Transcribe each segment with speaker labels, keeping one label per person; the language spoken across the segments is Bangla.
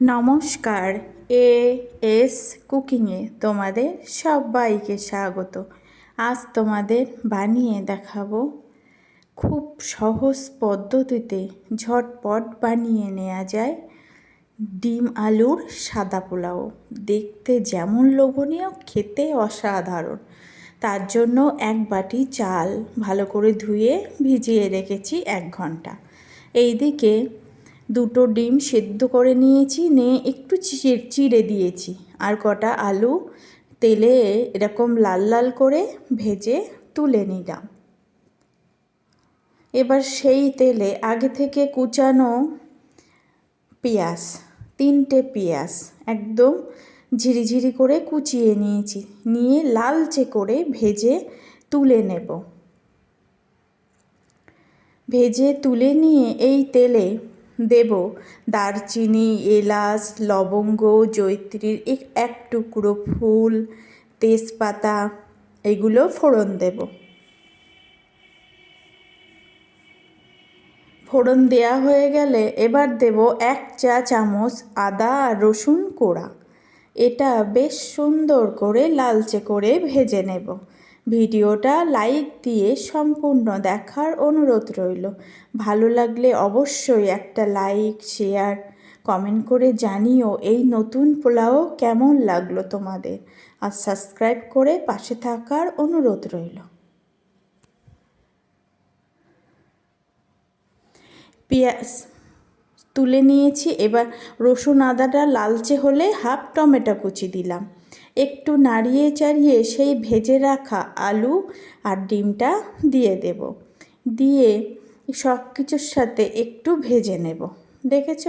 Speaker 1: নমস্কার, এ এস কুকিংয়ে তোমাদের সবাইকে স্বাগত। আজ তোমাদের বানিয়ে দেখাবো খুব সহজ পদ্ধতিতে ঝটপট বানিয়ে নেওয়া যায় ডিম আলুর সাদা পোলাও। দেখতে যেমন লোভনীয়, খেতে অসাধারণ। তার জন্য এক বাটি চাল ভালো করে ধুয়ে ভিজিয়ে রেখেছি এক ঘণ্টা। এইদিকে দুটো ডিম সেদ্ধ করে নিয়েছি, নিয়ে একটু চিড়ে দিয়েছি। আর কটা আলু, তেলে এরকম লাল লাল করে ভেজে তুলে নিলাম। এবার সেই তেলে আগে থেকে কুচানো পেঁয়াজ, তিনটে পেঁয়াজ একদম ঝিরিঝিরি করে কুচিয়ে নিয়েছি। নিয়ে লালচে করে ভেজে তুলে নেব। ভেজে তুলে নিয়ে এই তেলে দেব। দারচিনি, এলাচ, লবঙ্গ জৈত্রীর এক টুকরো ফুল, তেজপাতা, এগুলো ফোড়ন দেব। ফোড়ন দেয়া হয়ে গেলে এবার দেব এক চা চামচ আদা আর রসুন কোড়া। এটা বেশ সুন্দর করে লালচে করে ভেজে নেব। ভিডিওটা লাইক দিয়ে সম্পূর্ণ দেখার অনুরোধ রইল। ভালো লাগলে অবশ্যই একটা লাইক, শেয়ার, কমেন্ট করে জানিও এই নতুন পোলাও কেমন লাগল তোমাদের। আর সাবস্ক্রাইব করে পাশে থাকার অনুরোধ রইল। পেঁয়াজ তুলে নিয়েছি, এবার রসুন আদাটা লালচে হলে হাফ টমেটো কুচি দিলাম। একটু নাড়িয়ে চাড়িয়ে সেই ভেজে রাখা আলু আর ডিমটা দিয়ে দেব। দিয়ে সব কিছুর সাথে একটু ভেজে নেব। দেখেছ?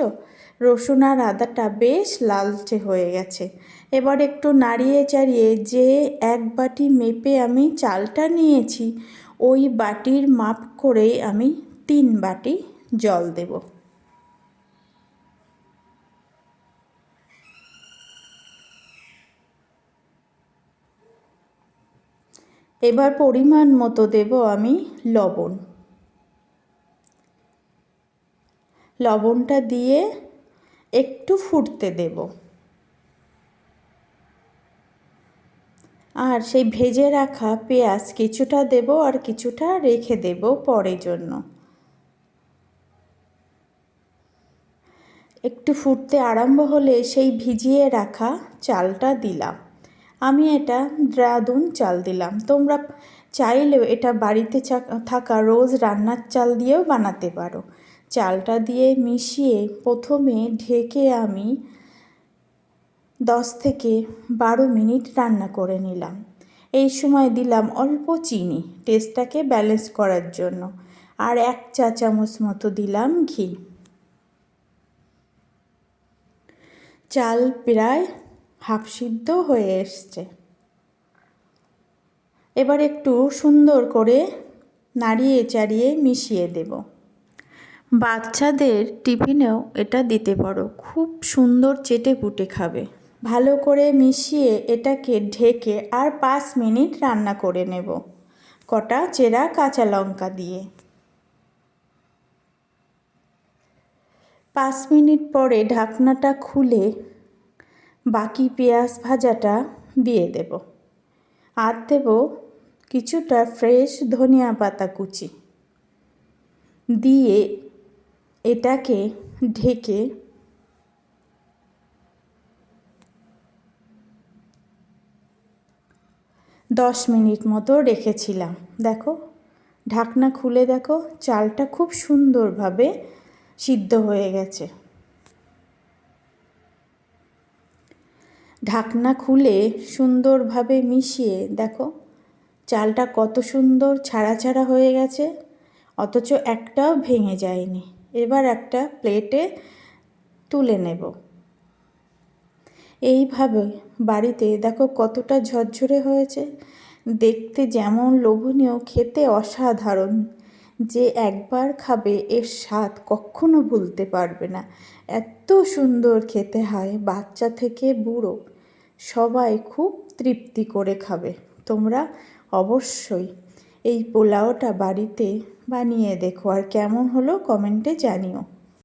Speaker 1: রসুন আর আদাটা বেশ লালচে হয়ে গেছে। এবার একটু নাড়িয়ে চাড়িয়ে যে এক বাটি মেপে আমি চালটা নিয়েছি, ওই বাটির মাপ করেই আমি তিন বাটি জল দেবো। এবার পরিমাণ মতো দেব আমি লবণ। লবণটা দিয়ে একটু ফুটতে দেব। আর সেই ভেজে রাখা পেঁয়াজ কিছুটা দেব আর কিছুটা রেখে দেব পরের জন্য। একটু ফুটতে আরম্ভ হলে সেই ভিজিয়ে রাখা চালটা দিলাম। আমি এটা দ্রাদুন চাল দিলাম। তোমরা চাইলেও এটা বাড়িতে থাকা রোজ রান্নার চাল দিয়েও বানাতে পারো। চালটা দিয়ে মিশিয়ে প্রথমে ঢেকে আমি দশ থেকে বারো মিনিট রান্না করে নিলাম। এই সময় দিলাম অল্প চিনি টেস্টটাকে ব্যালেন্স করার জন্য। আর এক চা চামচ মতো দিলাম ঘি। চাল প্রায় হাফ সিদ্ধ হয়ে এসছে। এবার একটু সুন্দর করে নাড়িয়ে চাড়িয়ে মিশিয়ে দেব। বাচ্চাদের টিফিনেও এটা দিতে পারো। খুব সুন্দর চেটে পুটে খাবে। ভালো করে মিশিয়ে এটাকে ঢেকে আর পাঁচ মিনিট রান্না করে নেব। কটা চেরা কাঁচা লঙ্কা দিয়ে। পাঁচ মিনিট পরে ঢাকনাটা খুলে বাকি পেঁয়াজ ভাজাটা দিয়ে দেব। আর দেব কিছুটা ফ্রেশ ধনিয়া পাতা কুচি। দিয়ে এটাকে ঢেকে দশ মিনিট মতো রেখেছিলাম। দেখো, ঢাকনা খুলে দেখো, চালটা খুব সুন্দরভাবে সিদ্ধ হয়ে গেছে। ঢাকনা খুলে সুন্দরভাবে মিশিয়ে, দেখো, চালটা কত সুন্দর ছাড়া ছাড়া হয়ে গেছে, অথচ একটাও ভেঙে যায়নি। এবার একটা প্লেটে তুলে নেব। এইভাবে বাড়িতে, দেখো, কতটা ঝরঝরে হয়েছে। দেখতে যেমন লোভনীয়, খেতে অসাধারণ। যে একবার খাবে, এর স্বাদ কখনো ভুলতে পারবে না। এত সুন্দর খেতে হয়, বাচ্চা থেকে বুড়ো। সবাই খুব তৃপ্তি করে খাবে। তোমরা অবশ্যই এই পোলাওটা বাড়িতে বানিয়ে দেখো। আর কেমন হলো কমেন্টে জানিও।